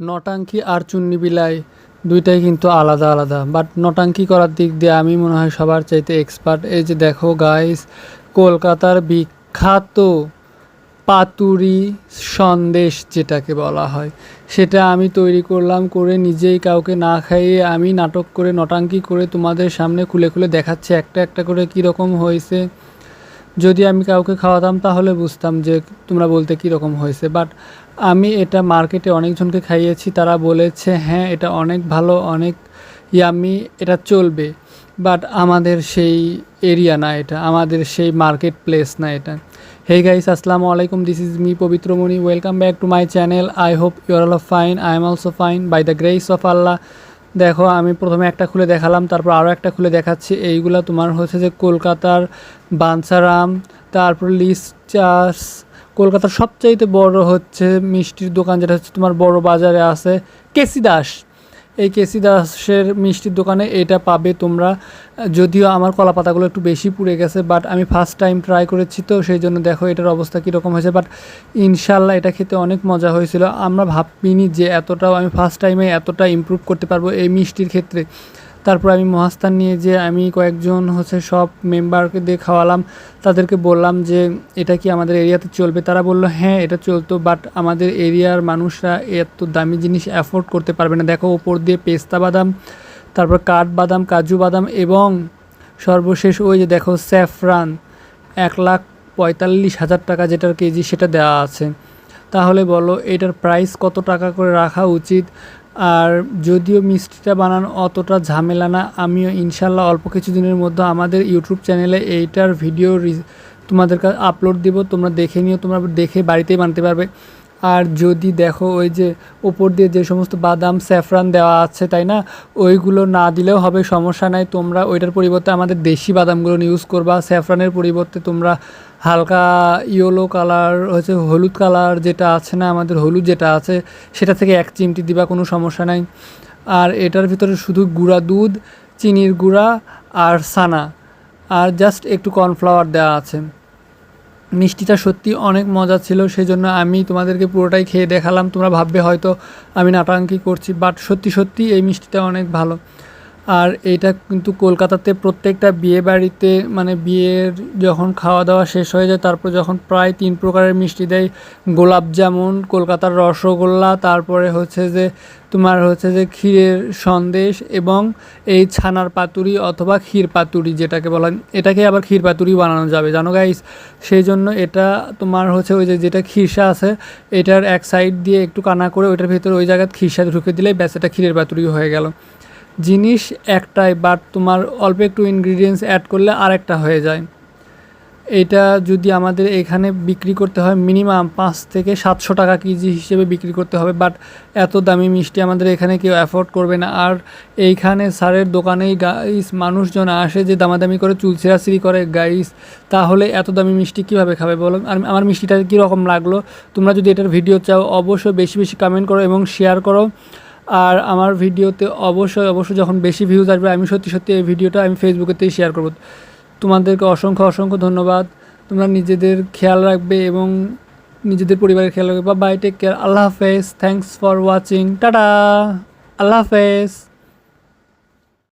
নটাঙ্কি আর চুন্নি বিলাই দুইটাই কিন্তু আলাদা আলাদা। বাট নটাঙ্কি করার দিক দিয়ে আমি মনে হয় সবার চাইতে এক্সপার্ট এই যে দেখো গাইস কলকাতার বিখ্যাত পাতুরি সন্দেশ যেটাকে বলা হয়, সেটা আমি তৈরি করলাম করে নিজেই কাউকে না খাইয়ে আমি নাটক করে নটাঙ্কি করে তোমাদের সামনে খুলে খুলে দেখাচ্ছি। একটা একটা করে কীরকম হয়েছে। যদি আমি কাউকে খাওয়াতাম, তাহলে বুঝতাম যে তোমরা বলতে কীরকম হয়েছে। বাট আমি এটা মার্কেটে অনেকজনকে খাইয়েছি, তারা বলেছে হ্যাঁ এটা অনেক ভালো, অনেক ইয়ামি এটা চলবে। বাট আমাদের সেই এরিয়া না এটা, আমাদের সেই মার্কেট প্লেস না এটা। হে গাইস আসসালামু আলাইকুম this is me Pabitra Pabitramani welcome back to my channel I hope your all fine I am also fine by the grace of Allah দেখো, আমি প্রথমে একটা খুলে দেখালাম, তারপর আরও একটা খুলে দেখাচ্ছি। এইগুলো তোমার হচ্ছে যে কলকাতার বাঞ্ছারাম তারপর লিস চাষ কলকাতার সবচাইতে বড় হচ্ছে মিষ্টির দোকান, যেটা হচ্ছে তোমার বড় বাজারে আছে কেসি দাস এই কেসি দাসের মিষ্টির দোকানে এটা পাবে তোমরা। যদিও আমার কলা পাতাগুলো একটু বেশি পুড়ে গেছে বাট আমি ফার্স্ট টাইম ট্রাই করেছি তো, সেই জন্য দেখো এটার অবস্থা কীরকম হয়েছে। বাট ইনশাল্লাহ এটা খেতে অনেক মজা হয়েছিল। আমরা ভাবিনি যে এতটাও, আমি ফার্স্ট টাইমে এতটা ইম্প্রুভ করতে পারব এই মিষ্টির ক্ষেত্রে। তারপর আমি মহাস্থান নিয়ে যে আমি কয়েকজন হচ্ছে সব মেম্বারকে দিয়ে খাওয়ালাম। তাদেরকে বললাম যে, এটা কি আমাদের এরিয়াতে চলবে? তারা বলল হ্যাঁ এটা চলতো বাট আমাদের এরিয়ার মানুষরা এত দামি জিনিস অ্যাফোর্ড করতে পারবে না। দেখো, ওপর দিয়ে পেস্তা বাদাম, তারপর কাঠ বাদাম, কাজু বাদাম এবং সর্বশেষ ওই যে দেখো স্যাফরান, এক লাখ পঁয়তাল্লিশ হাজার টাকা যেটার কেজি সেটা দেওয়া আছে। তাহলে বলো, এটার প্রাইস কত টাকা করে রাখা উচিত? আর যদিও মিষ্টিটা বানানো অতটা ঝামেলা না, আমিও ইনশাল্লাহ অল্প কিছু দিনের মধ্যে আমাদের ইউটিউব চ্যানেলে এইটার ভিডিও তোমাদের কাছে আপলোড দিব, তোমরা দেখে নিও, তোমরা দেখে বাড়িতেই বানাতে পারবে। আর যদি দেখো ওই যে ওপর দিয়ে যে সমস্ত বাদাম, স্যাফরান দেওয়া আছে, তাই না? ওইগুলো না দিলেও হবে, সমস্যা নাই। তোমরা ওইটার পরিবর্তে আমাদের দেশি বাদামগুলো ইউজ করবা। স্যাফরানের পরিবর্তে তোমরা হালকা ইয়েলো কালার হচ্ছে হলুদ কালার যেটা আছে না, আমাদের হলুদ যেটা আছে, সেটা থেকে এক চিমটি দিবা, কোনো সমস্যা নাই। আর এটার ভিতরে শুধু গুঁড়া দুধ, চিনির গুঁড়া আর সানা। আর জাস্ট একটু কর্নফ্লাওয়ার দেওয়া আছে। মিষ্টিটা সত্যি অনেক মজা ছিল সেই জন্য আমি তোমাদেরকে পুরোটাই খেয়ে দেখালাম। তোমরা ভাববে হয়তো আমি নাটাঙ্কি করছি বাট সত্যি সত্যি এই মিষ্টিটা অনেক ভালো। আর এটা কিন্তু কলকাতাতে প্রত্যেকটা বিয়ে বাড়িতে মানে বিয়ের যখন খাওয়া দাওয়া শেষ হয়ে যায়, তারপর যখন প্রায় তিন প্রকারের মিষ্টি দেয়। গোলাপ জামুন, কলকাতার রসগোল্লা, তারপরে হচ্ছে যে তোমার হচ্ছে যে ক্ষীরের সন্দেশ এবং এই ছানার পাতুরি অথবা ক্ষীর পাতুরি যেটাকে বলা এটাকে আবার ক্ষীর পাতুরি বানানো যাবে, জানো গাইস সেই জন্য এটা তোমার হচ্ছে ওই যে যেটা খিরসা আছে, এটার এক সাইড দিয়ে একটু কানা করে ওইটার ভিতরে ওই জায়গায় খিরসা ঢুকে দিলেই ব্যাস, এটা ক্ষীরের পাতুরি হয়ে গেল। জিনিস একটাই বাট তোমার অল্প একটু ইনগ্রিডিয়েন্টস অ্যাড করলে আরেকটা হয়ে যায়। এটা যদি আমাদের এখানে বিক্রি করতে হয় মিনিমাম পাঁচ থেকে সাতশো টাকা কেজি হিসেবে বিক্রি করতে হবে বাট এত দামি মিষ্টি আমাদের এখানে কেউ অ্যাফোর্ড করবে না। আর এইখানে স্যারের দোকানেই গাইস মানুষজন আসে যে দামাদামি করে চুল ছেঁড়াছিড়ি করে গাইস তাহলে এত দামি মিষ্টি কীভাবে খাবে বলো? আর আমার মিষ্টিটা কীরকম লাগল? তোমরা যদি এটার ভিডিও চাও, অবশ্যই বেশি বেশি কমেন্ট করো এবং শেয়ার করো। আর আমার ভিডিওতে অবশ্যই অবশ্যই যখন বেশি ভিউজ আসবে, আমি সত্যি সত্যি এই ভিডিওটা আমি ফেসবুকেতেই শেয়ার করব। তোমাদেরকে অসংখ্য অসংখ্য ধন্যবাদ। তোমরা নিজেদের খেয়াল রাখবে এবং নিজেদের পরিবারের খেয়াল রাখবে। বা বাই টেক কেয়ার আল্লাহ হাফেজ। Thanks for watching tata. আল্লাহ হাফেজ।